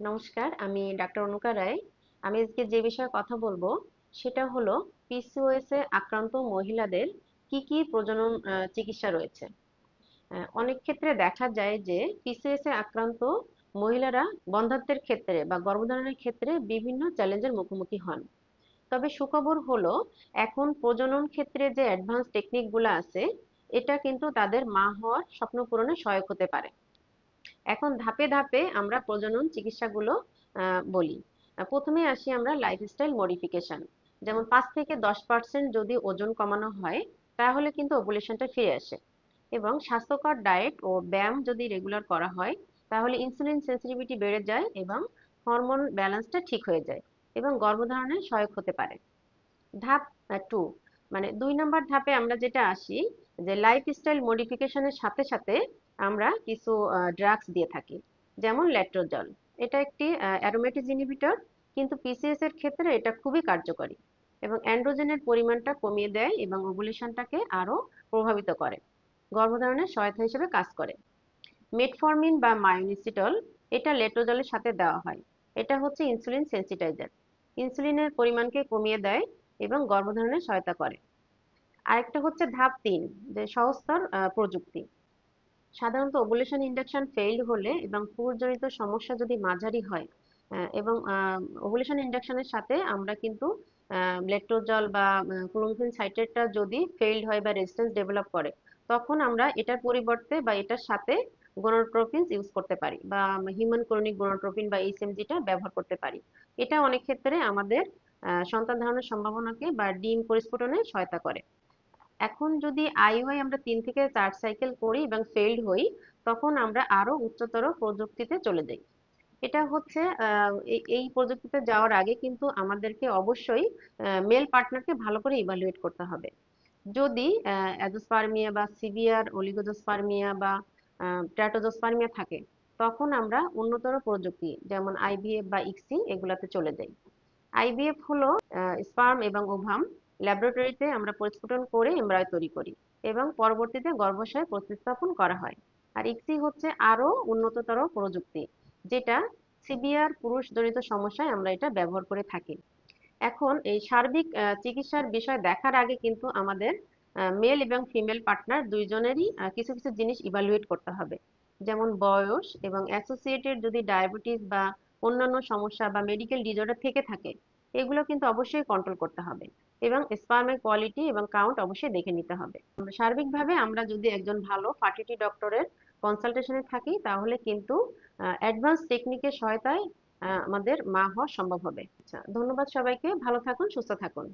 নমস্কার, আমি ডাক্তার অনুকা রায়। আমি আজকে যে বিষয়ে কথা বলব, সেটা হলো পিসিওএস এ আক্রান্ত মহিলাদের কি কি প্রজনন চিকিৎসা রয়েছে। অনেক ক্ষেত্রে দেখা যায় যে পিসিওএস এ আক্রান্ত মহিলারা বন্ধাত্বের ক্ষেত্রে বা গর্ভধারণের ক্ষেত্রে বিভিন্ন চ্যালেঞ্জের মুখোমুখি হন। তবে সুখবর হলো, এখন প্রজনন ক্ষেত্রে যে অ্যাডভান্স টেকনিকগুলো আছে, এটা কিন্তু তাদের মা হওয়ার স্বপ্ন পূরণে সহায়ক হতে পারে। এখন ধাপে ধাপে আমরা প্রজনন চিকিৎসাগুলো বলি। প্রথমে আসি আমরা লাইফস্টাইল মডিফিকেশন যেমন পাঁচ থেকে দশ পার্সেন্ট যদি ওজন কমানো হয়, তাহলে কিন্তু ওভুলেশনটা ফিরে আসে। এবং স্বাস্থ্যকর ডায়েট ও ব্যায়াম যদি রেগুলার করা হয়, তাহলে ইনসুলিন সেন্সিটিভিটি বেড়ে যায় এবং হরমোন ব্যালেন্সটা ঠিক হয়ে যায় এবং গর্ভধারণে সহায়ক হতে পারে। ধাপ টু মানে দুই নম্বর ধাপে আমরা যেটা আসি, যে লাইফস্টাইল মডিফিকেশনের সাথে সাথে আমরা কিছু ড্রাগস দিয়ে থাকি, যেমন ল্যাট্রোজল। এটা একটি অ্যারোমেটিজ ইনহিবিটর কিন্তু পিসিএস এর ক্ষেত্রে এটা খুবই কার্যকরী এবং অ্যান্ড্রোজেনের পরিমাণটা কমিয়ে দেয় এবং ওভুলেশনটাকে আরও প্রভাবিত করে গর্ভধারণের সহায়তা হিসেবে কাজ করে। মেটফরমিন বা মায়োনিসিটল এটা লেট্রোজলের সাথে দেওয়া হয়। এটা হচ্ছে ইনসুলিন সেন্সিটাইজার ইনসুলিনের পরিমাণকে কমিয়ে দেয় এবং গর্ভধারণে সহায়তা করে। আরেকটা হচ্ছে ধাপ তিন, যে সহস্তর প্রযুক্তি। সাধারণত ওভুলেশন ইন্ডাকশন ফেইল হলে এবং পুরজনিত সমস্যা যদি মাঝারি হয় এবং ওভুলেশন ইন্ডাকশনের সাথে আমরা কিন্তু লেট্রোজল বা ক্লোমিফিন সাইটেটটা যদি ফেইল্ড হয় বা রেজিস্ট্যান্স ডেভেলপ করে, তখন আমরা এটার পরিবর্তে বা এটার সাথে গোনাডোট্রোপিনস ইউজ করতে পারি বা হিউম্যান ক্রনিক গোনাডোট্রোপিন বা এইচএমজিটা ব্যবহার করতে পারি। এটা অনেক ক্ষেত্রে আমাদের সন্তান ধারণের সম্ভাবনাকে বা ডিম পরিস্ফুটনে সহায়তা করে। এখন যদি আইওআই আমরা তিন থেকে চার সাইকেল করি এবং ফেইল্ড হই, তখন আমরা আরও উচ্চতর প্রযুক্তিতে চলে যাই। এটা হচ্ছে এই প্রযুক্তিতে যাওয়ার আগে কিন্তু আমাদেরকে অবশ্যই মেল পার্টনারকে ভালো করে ইভালুয়েট করতে হবে। যদি অ্যাজোস্পার্মিয়া বা সিভিয়ার অলিগোজোস্পার্মিয়া বা ট্র্যাটোজোস্পার্মিয়া থাকে, তখন আমরা উন্নতর প্রযুক্তি যেমন আইভিএফ বা ইক্সি এগুলাতে চলে যাই। আইভিএফ হলো স্পার্ম এবং ওভাম ল্যাবরেটরিতে আমরা পরিস্ফুটন করে এমব্রয় তৈরি করি এবং পরবর্তীতে গর্ভাশয়ে প্রতিস্থাপন করা হয়। আর ইক্সি হচ্ছে আরও উন্নততর প্রযুক্তি, যেটা সিভিয়ার পুরুষজনিত সমস্যায় আমরা এটা ব্যবহার করে থাকি। এখন এই সার্বিক চিকিৎসার বিষয় দেখার আগে কিন্তু আমাদের মেল এবং ফিমেল পার্টনার দুইজনেরই কিছু কিছু জিনিস ইভালুয়েট করতে হবে। যেমন বয়স এবং অ্যাসোসিয়েটেড যদি ডায়াবেটিস বা অন্যান্য সমস্যা বা মেডিকেল ডিজর্ডার থেকে থাকে এগুলো কিন্তু অবশ্যই কন্ট্রোল করতে হবে এবং স্পার্মের কোয়ালিটি এবং কাউন্ট অবশ্যই দেখে নিতে হবে। সার্বিকভাবে আমরা যদি একজন ভালো ফার্টিলিটি ডক্টরের কনসালটেশনে থাকি, তাহলে কিন্তু অ্যাডভান্স টেকনিকের সহায়তায় আমাদের মা হওয়া সম্ভব হবে। আচ্ছা ধন্যবাদ সবাইকে। ভালো থাকুন, সুস্থ থাকুন।